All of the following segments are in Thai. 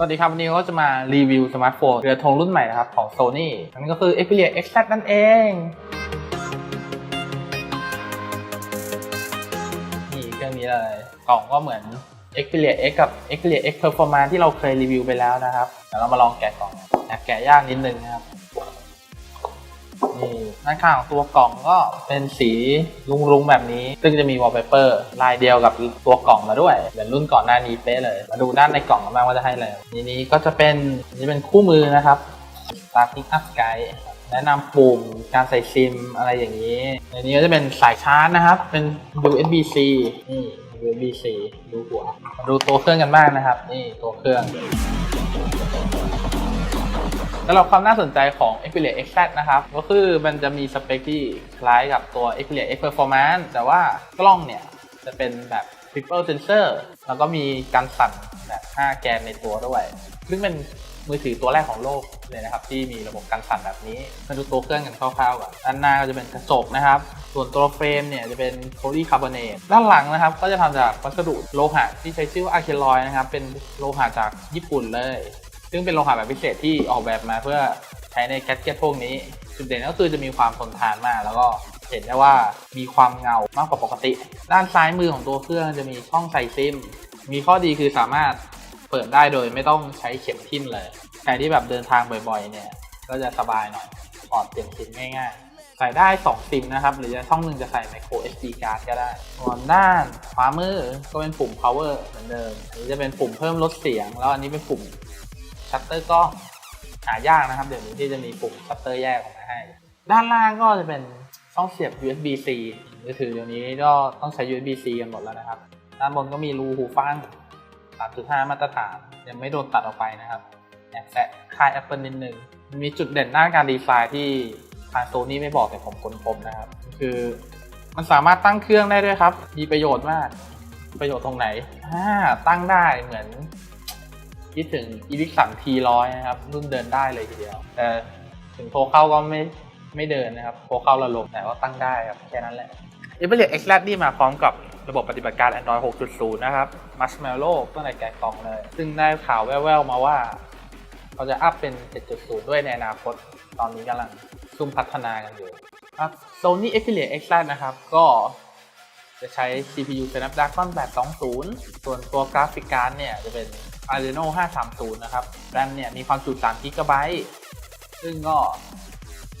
สวัสดีครับวันนี้ก็จะมารีวิวสมาร์ทโฟนเรือธงรุ่นใหม่นะครับของ Sony นั่นก็คือ Xperia XZ นั่นเองนี่เครื่องนี้เลยกล่องก็เหมือน Xperia X กับ Xperia X Performance ที่เราเคยรีวิวไปแล้วนะครับเดี๋ยวเรามาลองแกะกล่องแอบแกะยากนิดนึงนะครับ นี่ด้านข้างของตัวกล่องก็เป็นสีรุ้งๆแบบนี้ ซึ่งจะมีวอลเปเปอร์ลายเดียวกับตัวกล่องมาด้วยเหมือนรุ่นก่อนหน้านี้เป๊ะเลย มาดูด้านในกล่องกันบ้างว่าจะให้อะไรนี่นี้ก็จะเป็นนี่เป็นคู่มือนะครับ Starting Up Guide แนะนำปุ่มการใส่ซิมอะไรอย่างนี้ในนี้ก็จะเป็นสายชาร์จนะครับ เป็น USB-C นี่ USB-C ดูหัวมาดูตัวเครื่องกันบ้างนะครับ นี่ตัวเครื่อง สำหรับความน่าสนใจของ Xperia XZ นะครับ ก็คือมันจะมีสเปคที่คล้ายกับตัว Xperia X Performance แต่ว่ากล้องเนี่ย จะเป็นแบบ Triple Sensor แล้วก็มีการสั่นแบบ 5 แกนในตัวด้วย ซึ่งเป็นมือถือตัวแรกของโลกเลยนะครับ ที่มีระบบการสั่นแบบนี้มาดูตัวเครื่องกันคร่าวๆก่อนด้านหน้าก็จะเป็นกระจกนะครับ ส่วนตัวเฟรมเนี่ยจะเป็นโพลีคาร์บอเนตด้านหลังนะครับ ก็จะทำจากวัสดุโลหะที่ใช้ชื่อว่าอะเคลอยนะครับ เป็นโลหะจากญี่ปุ่นเลย ซึ่งเป็นโลหะแบบพิเศษที่ออกแบบมาเพื่อใช้ในแกดเก็ตพวกนี้ จุดเด่นก็คือจะมีความทนทานมาก แล้วก็เห็นได้ว่ามีความเงามากกว่าปกติ ด้านซ้ายมือของตัวเครื่องจะมีช่องใส่ซิม มีข้อดีคือสามารถเปิดได้โดยไม่ต้องใช้เข็มทิ่มเลย ใครที่แบบเดินทางบ่อยๆ เนี่ย ก็จะสบายหน่อยปลอดเปลี่ยนซิมง่ายๆ ใส่ได้ 2 ซิมนะครับ หรือจะช่องหนึ่งจะใส่ micro SD card ก็ได้ส่วนด้านขวามือก็เป็นปุ่ม power เหมือนเดิม อันนี้จะเป็นปุ่มเพิ่มลดเสียง แล้วอันนี้เป็นปุ่ม ชัตเตอร์ก็หายากนะครับ เดี๋ยวนี้ที่จะมีปุ่มชัตเตอร์แยกออกมาให้ ด้านล่างก็จะเป็นช่องเสียบ USB-C มือถือเดี๋ยวนี้ก็ต้องใช้ USB-C กันหมดแล้วนะครับ ด้านบนก็มีรูหูฟัง 3.5 มาตรฐาน ยังไม่โดนตัดออกไปนะครับแอบแซะค่าย Apple นิดนึง มีจุดเด่นด้านการดีไซน์ที่ทางโซนี่ไม่บอกแต่ผมค้นพบนะครับ คือมันสามารถตั้งเครื่องได้ด้วยครับ มีประโยชน์มาก ประโยชน์ตรงไหน อ่า ตั้งได้เหมือน คิดถึง e v i 3 T100 นะครับรุ่นเดินได้เลยทีเดียว แต่ถึงโทรเข้าก็ไม่ไม่เดินนะครับโทรเข้าระลมแต่ว่าตั้งได้ครับแค่นั้นแหละ a p p l e X l a d นี่มาพร้อมกับระบบปฏิบัติการ Android 6.0 นะครับ Marshmallow ตั้งแต่แกะกล่องเลย ซึ่งได้ข่าวแว่วๆมาว่าเขาจะอัพเป็น 7.0 ด้วยในอนาคต ตอนนี้กำลังซุ่มพัฒนากันอยู่ครับ Sony Xperia X l a d นะครับ ก็ จะใช้ CPU Snapdragon 820 ส่วนตัวกราฟิกการ์ดเนี่ยจะเป็น Adreno 530 นะครับ แรมเนี่ยมีความจุ3 g b ซึ่งก็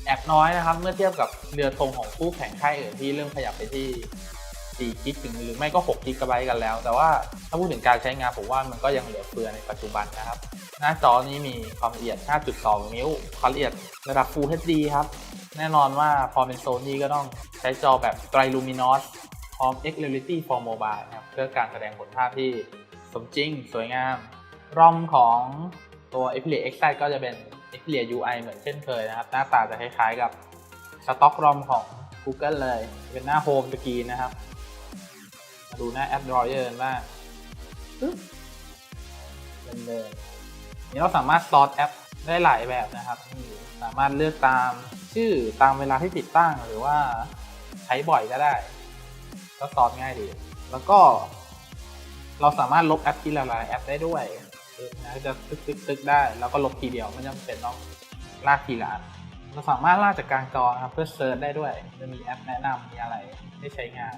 แอบน้อยนะครับ เมื่อเทียบกับเรือธงของคู่แข่งค่ายอื่นที่เริ่มขยับไปที่4กิกถึงหรือไม่ก็6กิกะไบต์กันแล้ว แต่ว่าถ้าพูดถึงการใช้งานผมว่ามันก็ยังเหลือเฟือในปัจจุบันนะครับ หน้าจอนี้มีความละเอียด 5.2 นิ้ว ความละเอียดระดับ Full HD ครับ แน่นอนว่าพอเป็นโซนี่ก็ต้องใช้จอแบบไตรลูมินอส พร้อม X Reality for Mobile นะครับเพื่อการแสดงผลภาพที่สมจริง สวยงาม รอมของตัว Xperia X ก็จะเป็น Xperia UI เหมือนเช่นเคยนะครับ หน้าตาจะคล้ายๆกับสต็อกรอมของ Google เลย เป็นหน้าโฮมสกรีนนะครับ มาดูหน้าแอป Drawer กันบ้างเดินๆนี่เราสามารถซอสแอปได้หลายแบบนะครับสามารถเลือกตามชื่อตามเวลาที่ติดตั้งหรือว่าใช้บ่อยก็ได้ ก็ซอสง่ายดี แล้วก็ เราสามารถลบแอปที่หลายๆแอปได้ด้วยนะจะตึกตึกตึกได้ แล้วก็ลบทีเดียวไม่จำเป็นต้องลากทีละอันเราสามารถลากจากกลางจอนะครับเพื่อเซิร์ชได้ด้วย จะมีแอปแนะนำมีอะไรให้ใช้งาน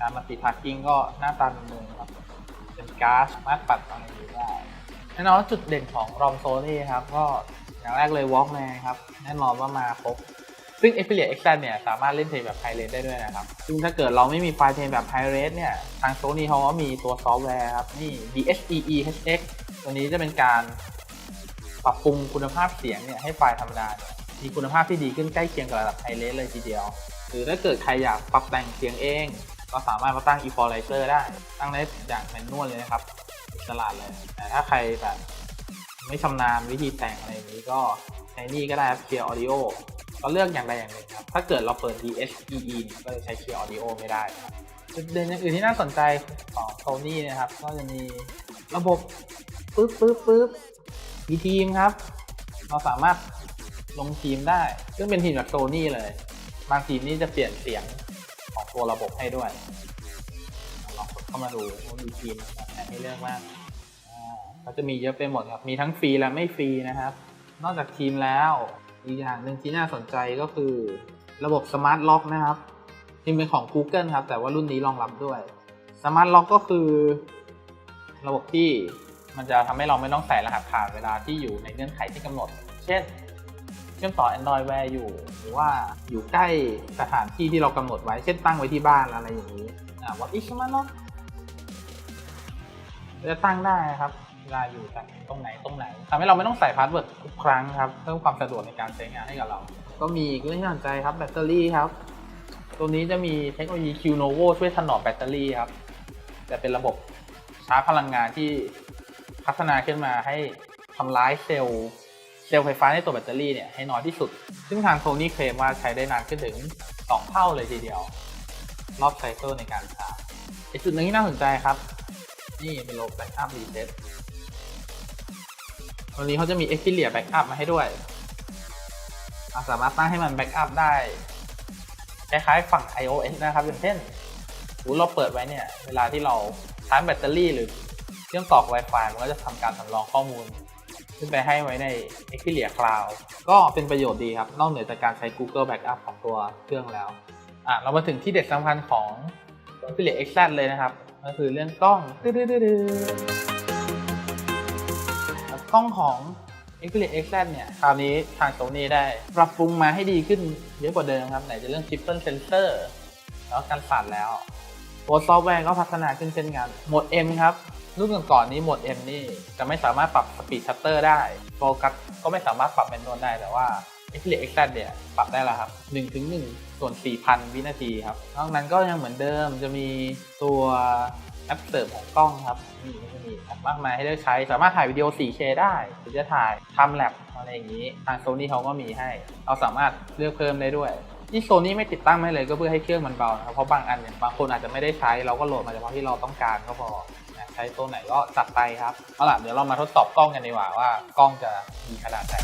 การมัลติทัสกิ้งก็หน้าตาเดิมๆครับเป็นการ์ดสามารถปัดอะไรอย่างนี้ได้แน่นอนจุดเด่นของรอมโซนี่ครับ ก็อย่างแรกเลย Walkman ครับ แน่นอนว่ามาครบ ซึ่ง Xperia X เนี่ยสามารถเล่นเพลงแบบไฮเรสได้ด้วยนะครับ ซึ่งถ้าเกิดเราไม่มีไฟล์เพลงแบบไฮเรสเนี่ย ทาง Sony เขาก็มีตัวซอฟต์แวร์ครับ นี่ DHEE HX ตัวนี้จะเป็นการปรับปรุงคุณภาพเสียงเนี่ยให้ไฟล์ธรรมดา มีคุณภาพที่ดีขึ้นใกล้เคียงกับระดับไฮเรสเลยทีเดียว หรือถ้าเกิดใครอยากปรับแต่งเสียงเอง ก็สามารถมาตั้ง equalizer ได้ ตั้งได้อย่างแมนนวลเลยนะครับอิสระเลย แต่ถ้าใครแบบไม่ชำนาญวิธีแต่งอะไรนี้ก็ใช้นี่ก็ได้ครับ Clear Audio ก็เลือกอย่างใดอย่างหนึ่งครับ ถ้าเกิดเราเปิด DHEE เนี่ยก็จะใช้ Clear Audio ไม่ได้จุดเด่นอย่างอื่นที่น่าสนใจของ Sony นะครับ ก็จะมีระบบปึ๊บปึ๊บปึ๊บมีทีมครับ เราสามารถลงทีมได้ ซึ่งเป็นทีมแบบ Sony เลย บางทีมนี่จะเปลี่ยนเสียงของตัวระบบให้ด้วย ลองกดเข้ามาดูว่ามีทีมแบบให้เลือกบ้างอ่าก็จะมีเยอะไปหมดครับ มีทั้งฟรีและไม่ฟรีนะครับ นอกจากทีมแล้ว อีกอย่างหนึ่งที่น่าสนใจก็คือระบบ Smart Lock นะครับที่เป็นของ Google ครับ แต่ว่ารุ่นนี้รองรับด้วย Smart Lock ก็คือ ระบบที่มันจะทำให้เราไม่ต้องใส่รหัสผ่านเวลาที่อยู่ในเงื่อนไขที่กำหนด เช่น เชื่อมต่อ Android Wear อยู่ หรือว่าอยู่ใกล้สถานที่ที่เรากำหนดไว้ เช่นตั้งไว้ที่บ้านอะไรอย่างนี้ อ่า What is Smart Lock จะตั้งได้ครับ เวลาอยู่กันตรงไหนตรงไหนทำให้เราไม่ต้องใส่พาสเวิร์ดทุกครั้งครับเพิ่มความสะดวกในการใช้งานให้กับเรา ก็มีอีกเรื่องที่น่าสนใจครับแบตเตอรี่ครับ ตัวนี้จะมีเทคโนโลยี Qnovo ช่วยถนอมแบตเตอรี่ครับจะเป็นระบบชาร์จพลังงานที่พัฒนาขึ้นมาให้ทำร้ายเซลล์เซลล์ไฟฟ้าในตัวแบตเตอรี่เนี่ยให้น้อยที่สุด ซึ่งทางโทนี่เคลมว่าใช้ได้นานขึ้นถึง 2 เท่าเลยทีเดียว รอบไซเคิลในการชาร์จอีกจุดหนึ่งที่น่าสนใจครับ นี่เป็นโลแบ็กอัพรีเซ็ต วันนี้เขาจะมี e x p e r i a Backup มาให้ด้วยอะสามารถตั้งให้มันแบ็กอัพได้คล้ายๆฝั่ง iOS นะครับอย่างเช่นสมมุติเราเปิดไว้เนี่ย เวลาที่เราชาร์จแบตเตอรี่หรือเชื่อมต่อก Wi-Fi มันก็จะทำการสำรองข้อมูล ขึ้นไปให้ไว้ใน e x p e r i a Cloud ก็เป็นประโยชน์ดีครับ นอกเหนือจากการใช้ Google Backup ของตัวเครื่องแล้วอะเรามาถึงที่เด็ดสำคัญของ e x p e r i a X เลยนะครับก็คือเรื่องกล้องดื้อๆๆ กล้องของ Xperia XZ เนี่ย คราวนี้ทาง Sony ได้ปรับปรุงมาให้ดีขึ้นเยอะกว่าเดิมครับ ไหนจะเรื่อง Triple Sensor แล้วกันสั่นแล้วตัวซอฟต์แวร์ก็พัฒนาขึ้นเช่นกันโหมด M ครับรุ่นก่อนๆนี้โหมด M นี่จะไม่สามารถปรับสปีดชัตเตอร์ได้โฟกัสก็ไม่สามารถปรับเป็นนวลได้แต่ว่า Xperia XZ เนี่ยปรับได้แล้วครับ1ถึง1ส่วน 4,000 วินาทีครับนอกนั้นก็ยังเหมือนเดิมจะมีตัว แอปเสริมของกล้องครับนี่ก็จะมีแอปมากมายให้เลือกใช้ สามารถถ่ายวิดีโอ 4K ได้หรือจะถ่ายทำแลบอะไรอย่างนี้ ทาง Sony เขาก็มีให้ เราสามารถเลือกเพิ่มได้ด้วย ที่โซนี่ไม่ติดตั้งไม่เลยก็เพื่อให้เครื่องมันเบานะครับเพราะบางอันเนี่ยบางคนอาจจะไม่ได้ใช้เราก็โหลดมาเฉพาะที่เราต้องการก็พอใช้ตัวไหนก็จัดไปครับเอาล่ะเดี๋ยวเรามาทดสอบกล้องกันดีกว่าว่ากล้องจะมีขนาดไหน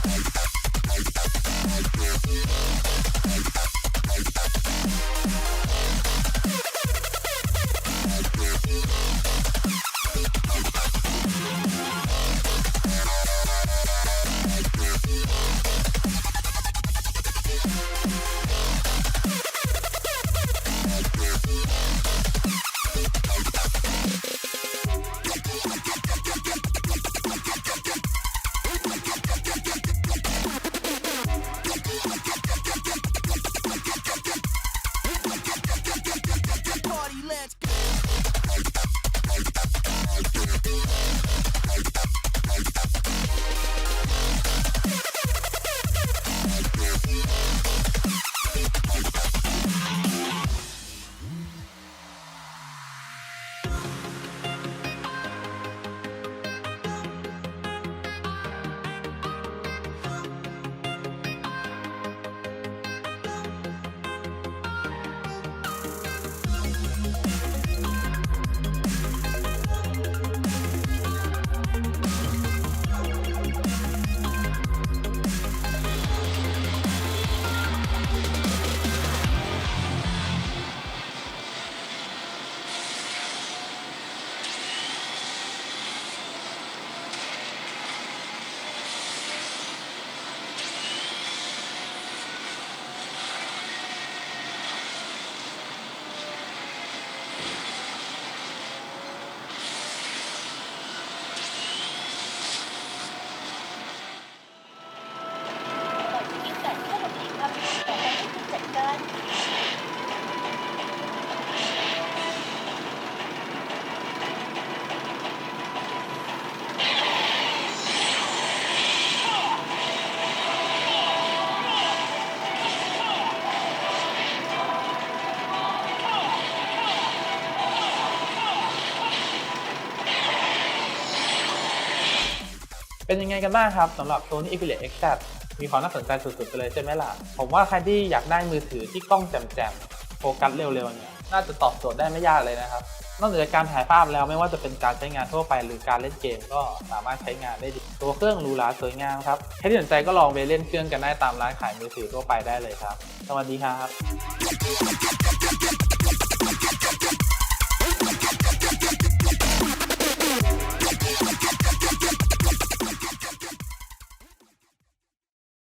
เป็นยังไงกันบ้างครับสำหรับ Sony Xperia XZ มีความน่าสนใจสุดๆไปเลยใช่ไหมล่ะ ผมว่าใครที่อยากได้มือถือที่กล้องแจ่มๆโฟกัสเร็วๆเนี่ยน่าจะตอบโจทย์ได้ไม่ยากเลยนะครับ นอกจากการถ่ายภาพแล้วไม่ว่าจะเป็นการใช้งานทั่วไป หรือการเล่นเกมก็สามารถใช้งานได้ดีตัวเครื่องรูหราสวยงามครับใครที่สนใจก็ลองไปเล่นเครื่องกันได้ตามร้านขายมือถือทั่วไปได้เลยครับ สวัสดีครับ